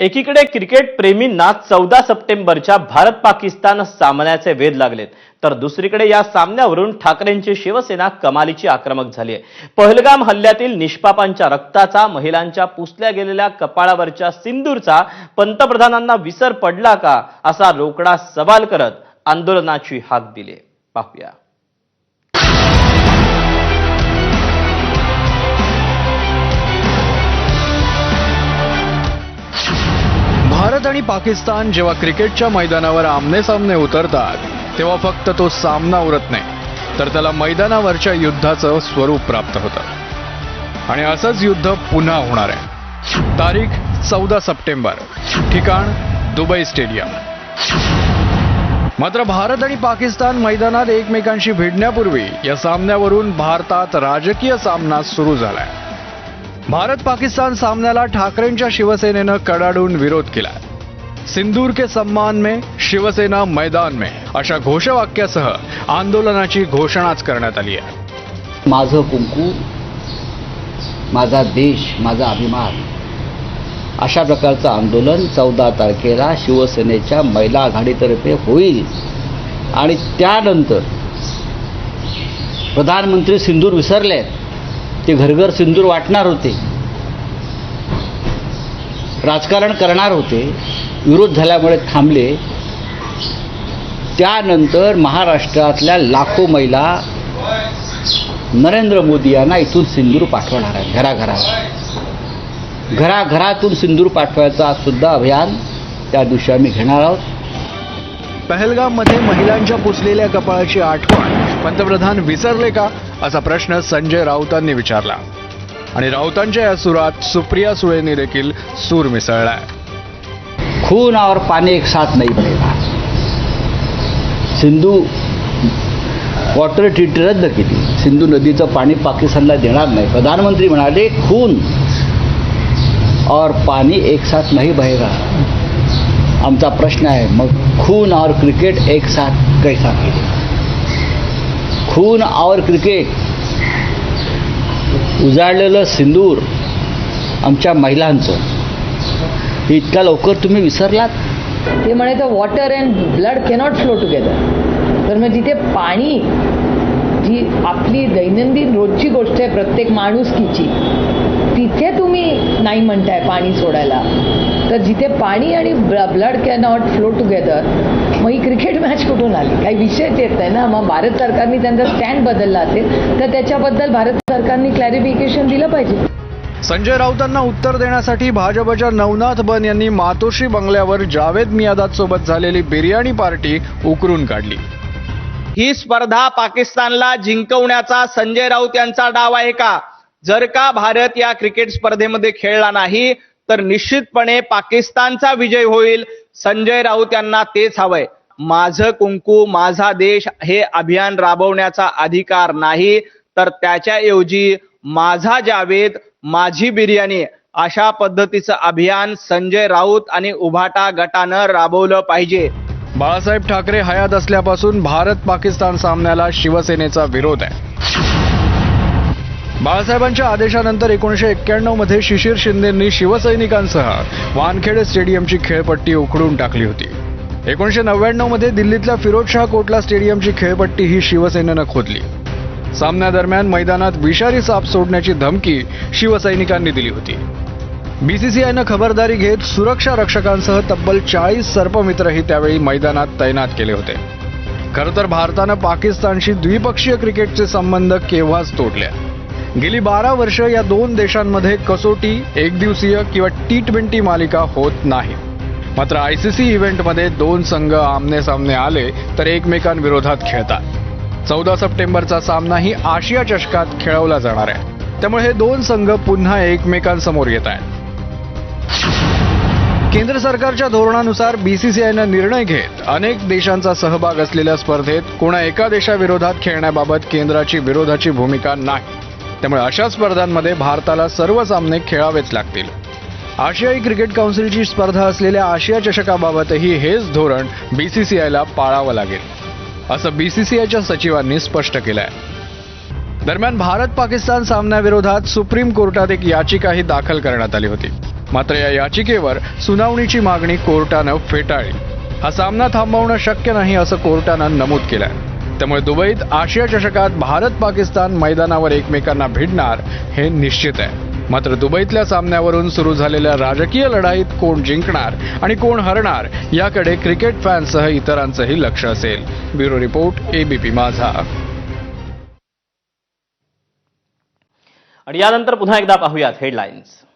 एकीकडे क्रिकेट प्रेमींना चौदा सप्टेंबरच्या भारत पाकिस्तान सामन्याचे वेध लागलेत. तर दुसरीकडे या सामन्यावरून ठाकरेंची शिवसेना कमालीची आक्रमक झाली आहे पहलगाम हल्ल्यातील निष्पापांच्या रक्ताचा महिलांच्या पुसल्या गेलेल्या कपाळावरच्या सिंदूरचा पंतप्रधानांना विसर पडला का असा रोकडा सवाल करत आंदोलनाची हाक दिली पाहूया. भारत आणि पाकिस्तान जेव्हा क्रिकेटच्या मैदानावर आमने सामने उतरतात तेव्हा फक्त तो सामना उरत नाही तर त्याला मैदानावरच्या युद्धाचं स्वरूप प्राप्त होतं. आणि असंच युद्ध पुन्हा होणार आहे. तारीख चौदा सप्टेंबर ठिकाण दुबई स्टेडियम. मात्र भारत आणि पाकिस्तान मैदानात एकमेकांशी भिडण्यापूर्वी या सामन्यावरून भारतात राजकीय सामना सुरू झालाय. भारत पाकिस्तान सामन्याला ठाकरेंच्या शिवसेनेनं कडाडून विरोध केला. सिंदूर के सम्मान में शिवसेना मैदान में अशा घोषवाक्यासह आंदोलनाची घोषणाच करण्यात आली आहे. माझं कुंकू माझा देश माझा अभिमान अशा प्रकारचं आंदोलन चौदा तारखेला शिवसेनेच्या महिला आघाडीतर्फे होईल. आणि त्यानंतर प्रधानमंत्री सिंदूर विसरले ते घरघर सिंदूर वाटणार होते. राजकारण करणार होते. विरोध झाल्यामुळे थांबले. त्यानंतर महाराष्ट्रातल्या लाखो महिला नरेंद्र मोदी यांना इथून सिंदूर पाठवणार आहेत घराघरात. घराघरातून सिंदूर पाठवायचा सुद्धा अभियान त्या दिवशी आम्ही घेणार आहोत. पहलगाममध्ये महिलांच्या पुसलेल्या कपाळाची आठवण पंतप्रधान विसरले का? असा प्रश्न संजय राऊतांनी विचारला. आणि राऊतांच्या या सुरात सुप्रिया सुळेने देखील सूर मिसळलाय. खून और पाणी एक साथ नाही बनेगा. सिंधू वॉटर ट्रीटी रद्द केली. सिंधू नदीचं पाणी पाकिस्तानला देणार नाही. प्रधानमंत्री म्हणाले खून और पाणी एक साथ नाही बहेगा. आमचा प्रश्न आहे मग खून और क्रिकेट एक साथ कैसा केली खून और क्रिकेट उजाळलेलं सिंदूर आमच्या महिलांचं. इतक्या लवकर तुम्ही विसरलात? ते म्हणायचं water and blood cannot flow together तर मग तिथे पाणी जी आपली दैनंदिन रोजची गोष्ट आहे प्रत्येक माणुसकीची तिथे तुम्ही नाही म्हणताय पाणी सोडायला. तर जिथे पाणी आणि ब्लड कॅनॉट फ्लो टुगेदर मग ही क्रिकेट मॅच कुठून आली? काही विषयच येत नाही ना. मग भारत सरकारने त्यांचा स्टँड बदलला असेल तर त्याच्याबद्दल भारत सरकारने क्लॅरिफिकेशन दिलं पाहिजे. संजय राऊतांना उत्तर देण्यासाठी भाजपच्या नवनाथ बन यांनी मातोश्री बंगल्यावर जावेद मियादाद सोबत झालेली बिर्याणी पार्टी उकरून काढली. ही स्पर्धा पाकिस्तानला जिंकवण्याचा संजय राऊत यांचा डाव आहे का? जर का भारत या क्रिकेट स्पर्धेमध्ये खेळला नाही तर निश्चितपणे पाकिस्तानचा विजय होईल. संजय राऊत यांना तेच हवंय. माझं कुंकू माझा देश हे अभियान राबवण्याचा अधिकार नाही. तर त्याच्याऐवजी माझा जावेद माझी बिर्याणी अशा पद्धतीचं अभियान संजय राऊत आणि उभाटा गटानं राबवलं पाहिजे. बाळासाहेब ठाकरे हयात असल्यापासून भारत पाकिस्तान सामन्याला शिवसेनेचा विरोध आहे. बाळासाहेबांच्या आदेशानंतर एकोणीशे एक्क्याण्णवमध्ये शिशिर शिंदेंनी शिवसैनिकांसह वानखेडे स्टेडियमची खेळपट्टी उखडून टाकली होती. एकोणीशे नव्याण्णवमध्ये दिल्लीतल्या फिरोजशाह कोटला स्टेडियमची खेळपट्टी ही शिवसेनेनं खोदली. सामन्यादरम्यान मैदानात विषारी साप सोडण्याची धमकी शिवसैनिकांनी दिली होती. बीसीसीआयनं खबरदारी घेत सुरक्षा रक्षकांसह तब्बल चाळीस सर्पमित्रही त्यावेळी मैदानात तैनात केले होते. खरं तर भारतानं पाकिस्तानशी द्विपक्षीय क्रिकेटचे संबंध केव्हाच तोडले. गेली बारा वर्ष या दोन देशांमध्ये कसोटी एकदिवसीय किंवा टी ट्वेंटी मालिका होत नाही. मात्र आयसीसी इव्हेंटमध्ये दोन संघ आमने सामने आले तर एकमेकांविरोधात खेळतात. चौदा सप्टेंबरचा सामनाही आशिया चषकात खेळवला जाणार आहे. त्यामुळे हे दोन संघ पुन्हा एकमेकांसमोर येत आहेत. केंद्र सरकारच्या धोरणानुसार बीसीसीआयनं निर्णय घेत अनेक देशांचा सहभाग असलेल्या स्पर्धेत कोणा एका देशाविरोधात खेळण्याबाबत केंद्राची विरोधाची भूमिका नाही. त्यामुळे अशा स्पर्धांमध्ये भारताला सर्व सामने खेळावेच लागतील. आशियाई क्रिकेट काउन्सिलची स्पर्धा असलेल्या आशिया चषकाबाबतही हेच धोरण बीसीसीआयला पाळावं लागेल. असं बीसीसीआयच्या सचिवांनी स्पष्ट केलं आहे दरम्यान भारत पाकिस्तान सामन्याविरोधात सुप्रीम कोर्टात एक याचिकाही दाखल करण्यात आली होती. मात्र या याचिकेवर सुनावणीची मागणी कोर्टानं फेटाळली. हा सामना थांबवणं शक्य नाही असं कोर्टानं नमूद केलं आहे त्यामुळे दुबईत आशिया चषकात भारत पाकिस्तान मैदानावर एकमेकांना भिडणार हे निश्चित आहे. मात्र दुबईतल्या सामन्यावरून सुरू झालेल्या राजकीय लढाईत कोण जिंकणार आणि कोण हरणार याकडे क्रिकेट फॅन्ससह इतरांचंही लक्ष असेल. ब्युरो रिपोर्ट एबीपी माझा. आणि यानंतर पुन्हा एकदा पाहूयात हेडलाईन्स.